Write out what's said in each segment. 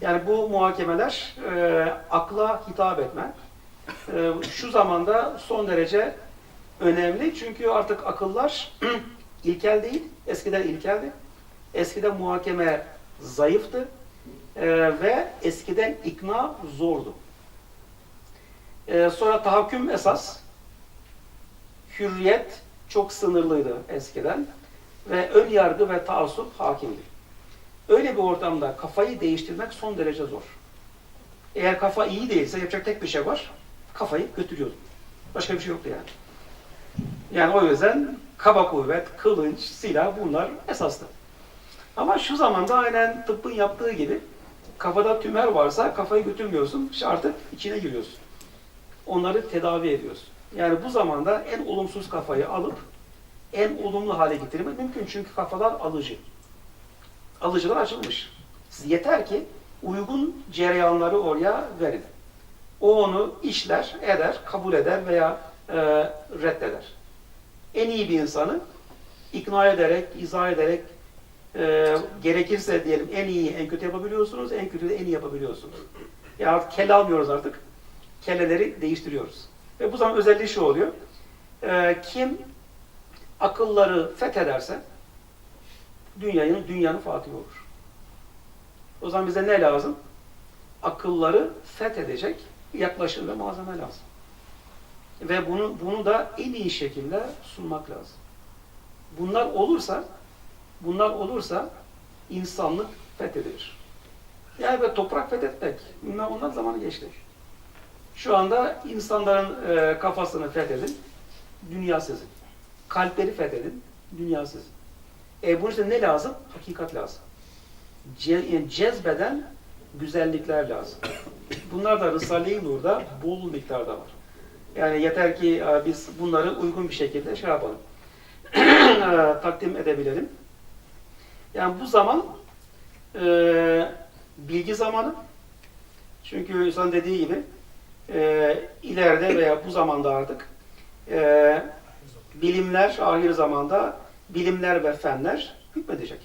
Yani bu muhakemeler e, akla hitap etme. E, şu zamanda son derece önemli çünkü artık akıllar ilkel değil. Eskiden ilkeldi. Eskiden muhakeme zayıftı E, ve eskiden ikna zordu. E, sonra tahakküm esas. Hürriyet çok sınırlıydı eskiden ve ön yargı ve taassup hakimdi. Öyle bir ortamda kafayı değiştirmek son derece zor. Eğer kafa iyi değilse yapacak tek bir şey var. Kafayı götürüyordun. Başka bir şey yoktu yani. Yani o yüzden kaba kuvvet, kılınç, silah bunlar esastı. Ama şu zamanda aynen tıbbın yaptığı gibi kafada tümör varsa kafayı götürmüyorsun. İşte artık içine giriyorsun. Onları tedavi ediyorsun. Yani bu zamanda en olumsuz kafayı alıp en olumlu hale getirmek mümkün. Çünkü kafalar alıcı. Alıcılar açılmış. Siz yeter ki uygun cereyanları oraya verin. O onu işler, eder, kabul eder veya e, reddeder. En iyi bir insanı ikna ederek, izah ederek, e, gerekirse diyelim en iyi, en kötü yapabiliyorsunuz, en kötü de en iyi yapabiliyorsunuz. Ya kelle almıyoruz artık. Kelleleri değiştiriyoruz. Ve bu zaman özelliği şu oluyor. E, kim akılları fethederse dünyanın dünyanın fatihi olur. O zaman bize ne lazım? Akılları fethedecek yaklaşım ve malzeme lazım. Ve bunu bunu da en iyi şekilde sunmak lazım. Bunlar olursa bunlar olursa insanlık fethedilir. Yani böyle toprak fethetmek, bunlar onlar zamanı geçti. Şu anda insanların e, kafasını fethedin, dünya sizin. Kalpleri fethedin, dünya sizin. E bunun için ne lazım? Hakikat lazım. Ce yani cezbeden güzellikler lazım. Bunlar da Risale-i Nur'da bol miktarda var. Yani yeter ki e, biz bunları uygun bir şekilde şey yapalım. e, takdim edebilelim. Yani bu zaman e, bilgi zamanı. Çünkü insan dediği gibi e, ileride veya bu zamanda artık e, bilimler ahir zamanda bilimler ve fenler hükmedecek.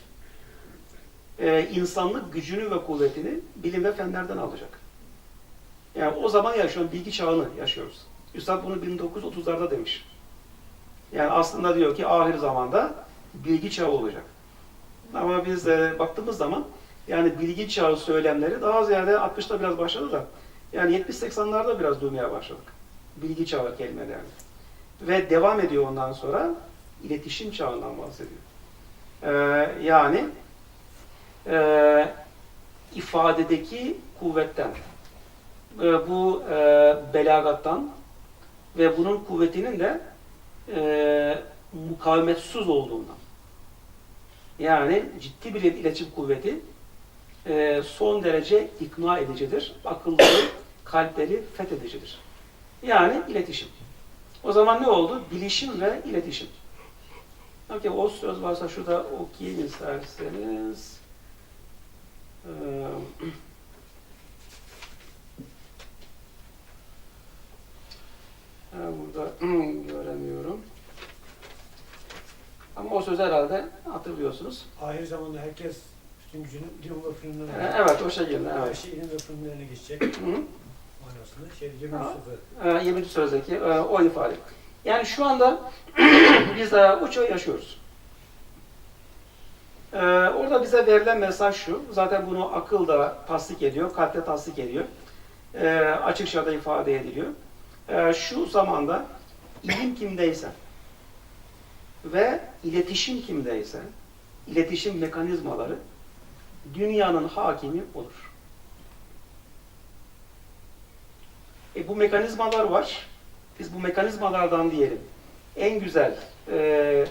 E, insanlık gücünü ve kuvvetini bilim ve fenlerden alacak. Yani o zaman yaşıyoruz, bilgi çağını yaşıyoruz. Üstad bunu 1930'larda demiş. Yani aslında diyor ki ahir zamanda bilgi çağı olacak. Ama biz e, baktığımız zaman yani bilgi çağı söylemleri daha ziyade 60'ta biraz başladı da yani 70-80'larda biraz duymaya başladık. Bilgi çağı kelimelerini. Ve devam ediyor ondan sonra iletişim çağından bahsediyor. Ee, yani e, ifadedeki kuvvetten, e, bu e, belagattan ve bunun kuvvetinin de e, mukavemetsiz olduğundan. Yani ciddi bir iletişim kuvveti e, son derece ikna edicidir. Akılları, kalpleri fethedicidir. Yani iletişim. O zaman ne oldu? Bilişim ve iletişim. Okey, o söz varsa şurada okuyayım isterseniz. Ee, burada göremiyorum. Ama o söz herhalde hatırlıyorsunuz. Ahir zamanda herkes bütün gücünü ilim ve fırınlarına Evet, o şekilde. her Evet. şey ilim ve fırınlarına geçecek manasında. Şey, 20 Ha. sıfır. e, 20. sözdeki e, o ifade. Yani şu anda biz e, o çağı yaşıyoruz. E, orada bize verilen mesaj şu, zaten bunu akıl da tasdik ediyor, kalp de tasdik ediyor. E, açıkça da ifade ediliyor. E, şu zamanda ilim kimdeyse ve iletişim kimdeyse, iletişim mekanizmaları dünyanın hakimi olur. E, bu mekanizmalar var. Biz bu mekanizmalardan diyelim en güzel e,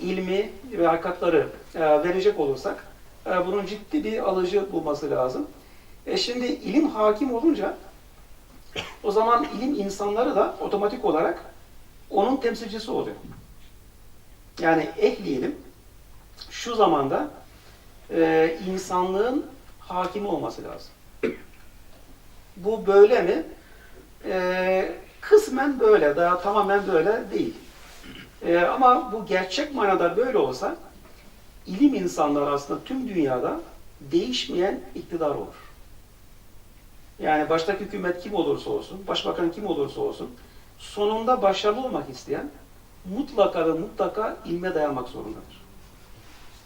ilmi ve hakikatları e, verecek olursak e, bunun ciddi bir alıcı bulması lazım. E şimdi ilim hakim olunca o zaman ilim insanları da otomatik olarak onun temsilcisi oluyor. Yani ehli ilim şu zamanda e, insanlığın hakimi olması lazım. Bu böyle mi? Ee, kısmen böyle, daha tamamen böyle değil. Ee, ama bu gerçek manada böyle olsa, ilim insanları aslında tüm dünyada değişmeyen iktidar olur. Yani baştaki hükümet kim olursa olsun, başbakan kim olursa olsun, sonunda başarılı olmak isteyen mutlaka ve mutlaka ilme dayanmak zorundadır.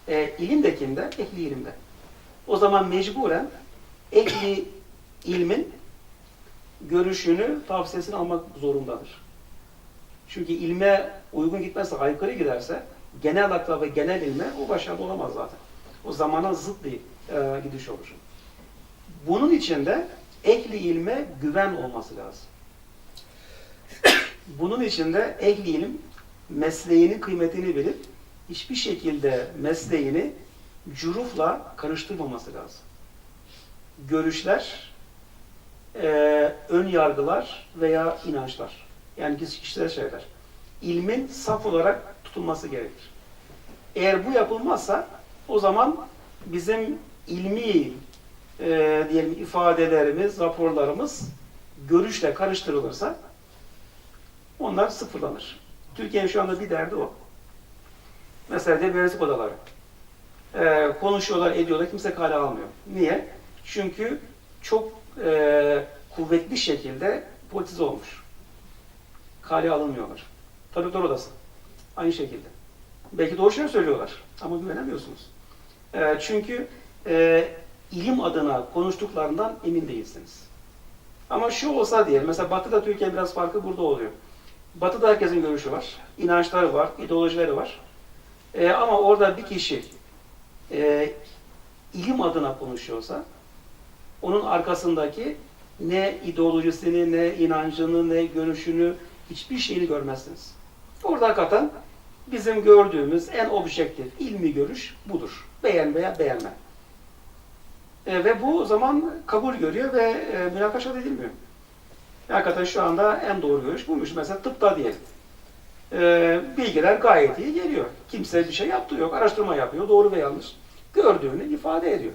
E, ilim de kimde? Ehli ilimde. O zaman mecburen ehli ilmin görüşünü, tavsiyesini almak zorundadır. Çünkü ilme uygun gitmezse, aykırı giderse genel akla ve genel ilme o başarılı olamaz zaten. O zamana zıt bir e, gidiş olur. Bunun için de ehli ilme güven olması lazım. Bunun için de ehli ilim mesleğinin kıymetini bilip hiçbir şekilde mesleğini cürufla karıştırmaması lazım. Görüşler, e, ön yargılar veya inançlar. Yani kişisel şeyler. İlmin saf olarak tutulması gerekir. Eğer bu yapılmazsa o zaman bizim ilmi e, diyelim ifadelerimiz, raporlarımız görüşle karıştırılırsa onlar sıfırlanır. Türkiye'nin şu anda bir derdi o. Mesela devletlik odaları. E, konuşuyorlar, ediyorlar, kimse kale almıyor. Niye? Çünkü çok e, kuvvetli şekilde politize olmuş. Kale alınmıyorlar. Tabipler odası. Aynı şekilde. Belki doğru şeyler söylüyorlar ama güvenemiyorsunuz. E, çünkü e, ilim adına konuştuklarından emin değilsiniz. Ama şu olsa diye, mesela Batı'da Türkiye biraz farkı burada oluyor. Batı'da herkesin görüşü var, inançları var, ideolojileri var. E, ama orada bir kişi e, ilim adına konuşuyorsa, onun arkasındaki ne ideolojisini, ne inancını, ne görüşünü, hiçbir şeyini görmezsiniz. Orada hakikaten bizim gördüğümüz en objektif ilmi görüş budur. Beğen veya beğenme. E, ve bu o zaman kabul görüyor ve e, münakaşa edilmiyor. Hakikaten şu anda en doğru görüş buymuş. Mesela tıpta diyelim. E, bilgiler gayet iyi geliyor. Kimse bir şey yaptığı yok. Araştırma yapıyor. Doğru ve yanlış. Gördüğünü ifade ediyor.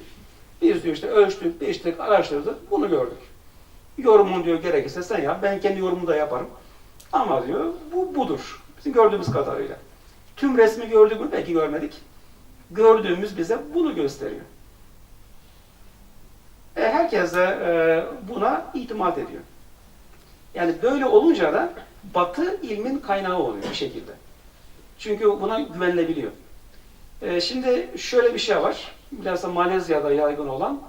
Biz diyor işte ölçtük, biçtik, araştırdık. Bunu gördük. Yorumun diyor gerekirse sen yap. Ben kendi yorumumu da yaparım. Ama diyor bu budur. Bizim gördüğümüz kadarıyla. Tüm resmi gördük mü? Belki görmedik. Gördüğümüz bize bunu gösteriyor. E, herkes de e, buna itimat ediyor. Yani böyle olunca da Batı ilmin kaynağı oluyor bir şekilde. Çünkü buna güvenilebiliyor. E, şimdi şöyle bir şey var. Biraz da Malezya'da yaygın olan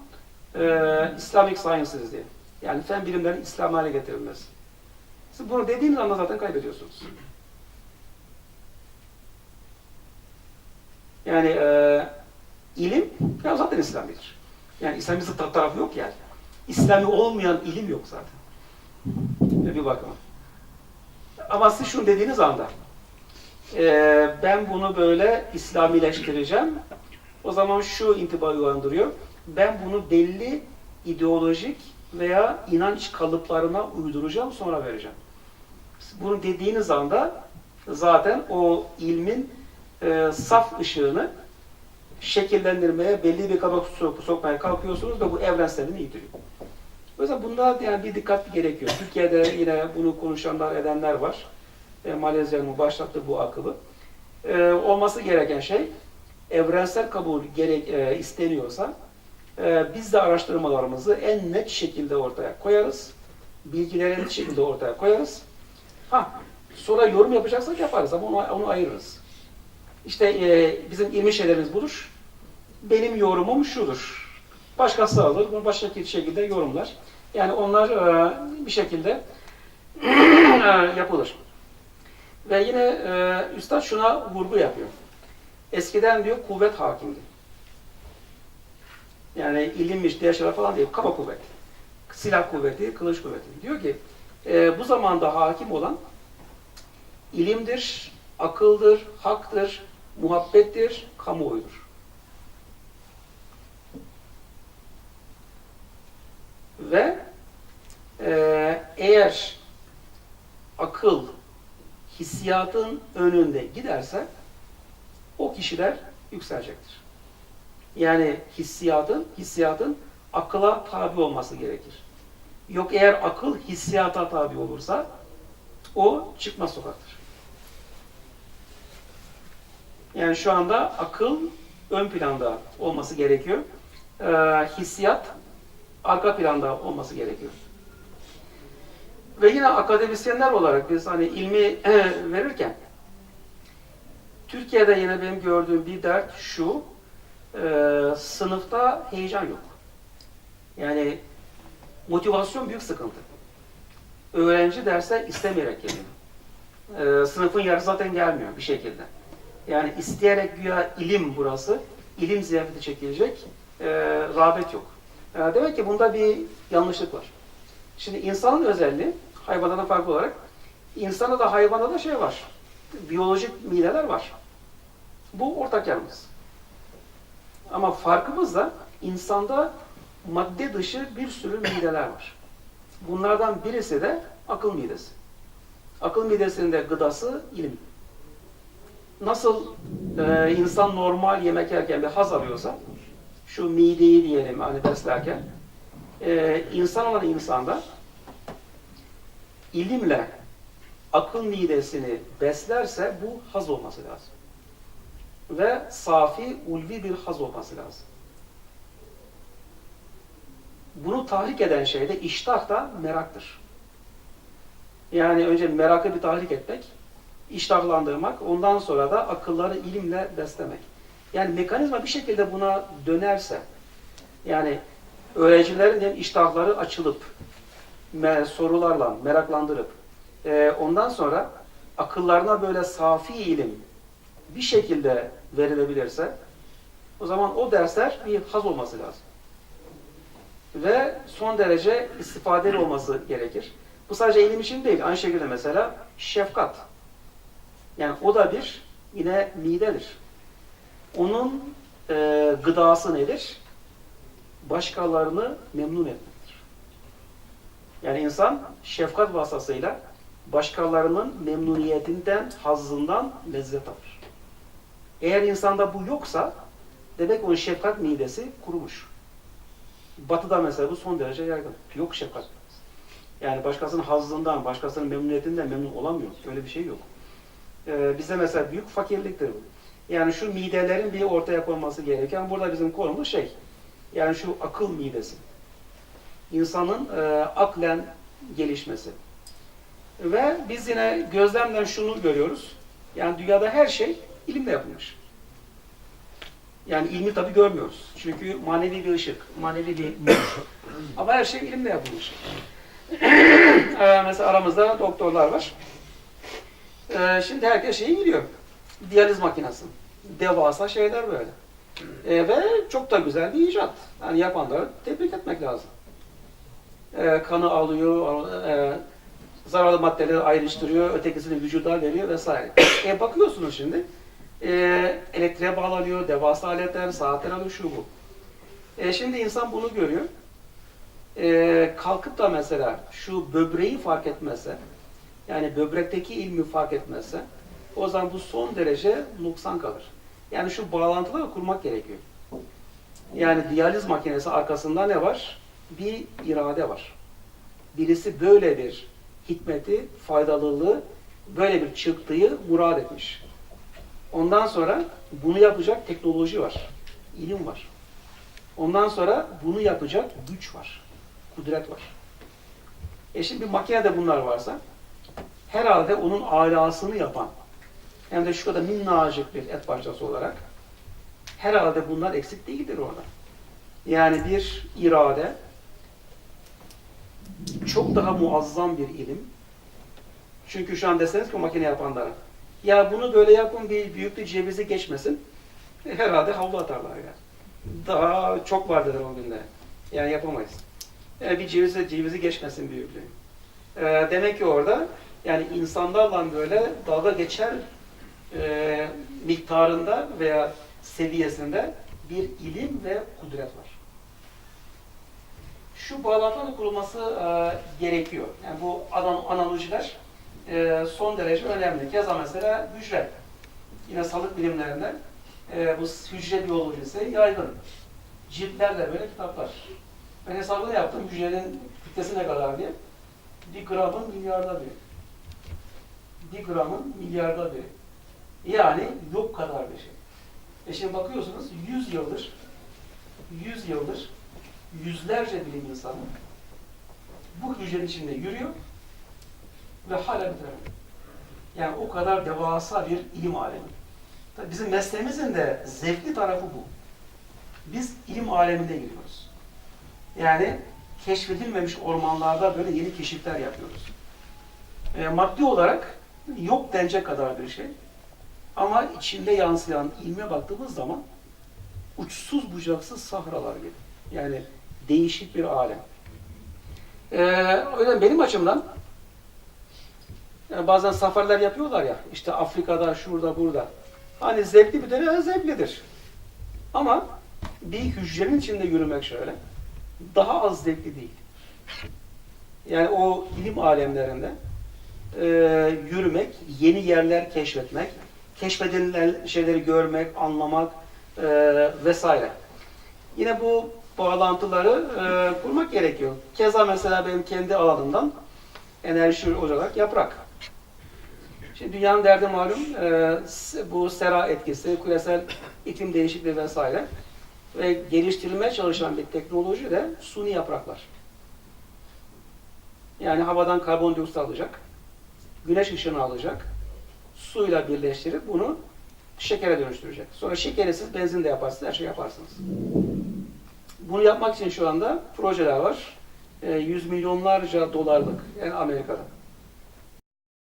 e, Islamic Sciences diye. Yani fen bilimlerin İslam hale getirilmesi. Siz bunu dediğiniz anda zaten kaybediyorsunuz. Yani e, ilim ya zaten İslamidir. Yani İslami zıt tarafı yok yani. İslami olmayan ilim yok zaten. Bir bakıma. Ama siz şunu dediğiniz anda e, ben bunu böyle İslamileştireceğim. O zaman şu intibayı uyandırıyor. Ben bunu belli ideolojik veya inanç kalıplarına uyduracağım sonra vereceğim. Bunu dediğiniz anda zaten o ilmin e, saf ışığını şekillendirmeye, belli bir kaba sok sokmaya kalkıyorsunuz da bu evrenselini yitiriyor. O yüzden bunda yani bir dikkat gerekiyor. Türkiye'de yine bunu konuşanlar, edenler var. E, Malezya'nın başlattığı bu akımı. E, olması gereken şey evrensel kabul gerek e, isteniyorsa e, biz de araştırmalarımızı en net şekilde ortaya koyarız. Bilgileri net şekilde ortaya koyarız. Ha, sonra yorum yapacaksak yaparız ama onu, onu ayırırız. İşte e, bizim ilmi şeylerimiz budur. Benim yorumum şudur. Başkası alır, bunu başka bir şekilde yorumlar. Yani onlar e, bir şekilde e, yapılır. Ve yine e, Üstad şuna vurgu yapıyor. Eskiden diyor kuvvet hakimdi. Yani ilimmiş, diğer falan değil, kaba kuvvet. Silah kuvveti, kılıç kuvveti. Diyor ki e, bu zamanda hakim olan ilimdir, akıldır, haktır, muhabbettir, kamuoyudur. Ve e, eğer akıl hissiyatın önünde giderse o kişiler yükselecektir. Yani hissiyatın, hissiyatın akıla tabi olması gerekir. Yok eğer akıl hissiyata tabi olursa o çıkmaz sokaktır. Yani şu anda akıl ön planda olması gerekiyor. Ee, hissiyat arka planda olması gerekiyor. Ve yine akademisyenler olarak biz hani ilmi verirken Türkiye'de yine benim gördüğüm bir dert şu, e, sınıfta heyecan yok. Yani motivasyon büyük sıkıntı. Öğrenci derse istemeyerek geliyor. E, sınıfın yarısı zaten gelmiyor bir şekilde. Yani isteyerek güya ilim burası, ilim ziyafeti çekilecek, e, rağbet yok. E, demek ki bunda bir yanlışlık var. Şimdi insanın özelliği, hayvanlardan farklı olarak, insanda da hayvanda da şey var, biyolojik mideler var. Bu ortak yanımız. Ama farkımız da insanda madde dışı bir sürü mideler var. Bunlardan birisi de akıl midesi. Akıl midesinin de gıdası ilim. Nasıl e, insan normal yemek yerken bir haz alıyorsa, şu mideyi diyelim hani beslerken, e, insan olan insanda ilimle akıl midesini beslerse bu haz olması lazım. Ve safi, ulvi bir haz olması lazım. Bunu tahrik eden şey de iştah da meraktır. Yani önce merakı bir tahrik etmek, iştahlandırmak, ondan sonra da akılları ilimle beslemek. Yani mekanizma bir şekilde buna dönerse, yani öğrencilerin hem iştahları açılıp, sorularla meraklandırıp, e, ondan sonra akıllarına böyle safi ilim bir şekilde verilebilirse, o zaman o dersler bir haz olması lazım. Ve son derece istifadeli olması gerekir. Bu sadece ilim için değil. Aynı şekilde mesela şefkat. Yani o da bir yine midedir. Onun e, gıdası nedir? Başkalarını memnun etmektir. Yani insan şefkat vasıtasıyla başkalarının memnuniyetinden, hazzından lezzet alır. Eğer insanda bu yoksa demek onun şefkat midesi kurumuş. Batı'da mesela bu son derece yaygın. Yok şefkat. Yani başkasının hazzından, başkasının memnuniyetinden memnun olamıyor. Öyle bir şey yok. Ee, bizde mesela büyük fakirliktir bu. Yani şu midelerin bir ortaya konması gereken, burada bizim konumuz şey, yani şu akıl midesi. İnsanın e, aklen gelişmesi. Ve biz yine gözlemden şunu görüyoruz. Yani dünyada her şey ilimle yapılmış. Yani ilmi tabi görmüyoruz. Çünkü manevi bir ışık, manevi bir. Ama her şey ilimle yapılmış. Ee, mesela aramızda doktorlar var. Ee, şimdi herkes şeyi biliyor. Diyaliz makinesi. Devasa şeyler böyle. Ee, ve çok da güzel bir icat. Yani yapanları tebrik etmek lazım. Ee, kanı alıyor, e, zararlı maddeleri ayrıştırıyor, ötekisini vücuda veriyor vesaire. E, bakıyorsunuz şimdi, e, elektriğe bağlanıyor, devasa aletler, saatler alıyor, şu bu. E, şimdi insan bunu görüyor. E, kalkıp da mesela şu böbreği fark etmezse, yani böbrekteki ilmi fark etmezse, o zaman bu son derece nuksan kalır. Yani şu bağlantıları kurmak gerekiyor. Yani diyaliz makinesi arkasında ne var? Bir irade var. Birisi böyle bir hikmeti, faydalılığı, böyle bir çıktığı murad etmiş. Ondan sonra bunu yapacak teknoloji var, ilim var. Ondan sonra bunu yapacak güç var, kudret var. E şimdi bir makinede bunlar varsa, herhalde onun alasını yapan, hem de şu kadar minnacık bir et parçası olarak, herhalde bunlar eksik değildir orada. Yani bir irade, çok daha muazzam bir ilim. Çünkü şu an deseniz ki makine yapanlara, ya bunu böyle yapın bir büyüklü cevizi geçmesin, e, herhalde havlu atarlar ya. Daha çok vardır o günde. Yani yapamayız. Yani bir cevizi, cevizi geçmesin büyüklüğü. Ee, demek ki orada yani insanlarla böyle dalga geçer e, miktarında veya seviyesinde bir ilim ve kudret var. Şu bağlantıların kurulması e, gerekiyor. Yani bu analojiler e, son derece önemli. Keza mesela hücre. Yine sağlık bilimlerinde e, bu hücre biyolojisi yaygın. Ciltlerle böyle kitaplar. Ben hesabını yaptım hücrenin kütlesi ne kadar diye. Bir gramın milyarda biri. Bir gramın milyarda biri. Yani yok kadar bir şey. E şimdi bakıyorsunuz 100 yıldır 100 yıldır yüzlerce bilim insanı bu hücrenin içinde yürüyor ve hala bitiremiyor. Yani o kadar devasa bir ilim alemi. Tabii bizim mesleğimizin de zevkli tarafı bu. Biz ilim aleminde giriyoruz. Yani keşfedilmemiş ormanlarda böyle yeni keşifler yapıyoruz. E, maddi olarak yok denecek kadar bir şey. Ama içinde yansıyan ilme baktığımız zaman uçsuz bucaksız sahralar gibi. Yani değişik bir alem. Ee, yüzden benim açımdan yani bazen seferler yapıyorlar ya işte Afrika'da, şurada, burada. Hani zevkli bir dönem zevklidir. Ama bir hücrenin içinde yürümek şöyle daha az zevkli değil. Yani o ilim alemlerinde e, yürümek, yeni yerler keşfetmek, keşfedilen şeyleri görmek, anlamak e, vesaire. Yine bu bağlantıları e, kurmak gerekiyor. Keza mesela benim kendi alanımdan enerji olarak yaprak. Şimdi dünyanın derdi malum e, bu sera etkisi, küresel iklim değişikliği vesaire ve geliştirilmeye çalışan bir teknoloji de suni yapraklar. Yani havadan karbondioksit alacak, güneş ışığını alacak, suyla birleştirip bunu şekere dönüştürecek. Sonra şekeri siz benzin de yaparsınız, her şey yaparsınız. Bunu yapmak için şu anda projeler var. E, yüz milyonlarca dolarlık, yani Amerika'da.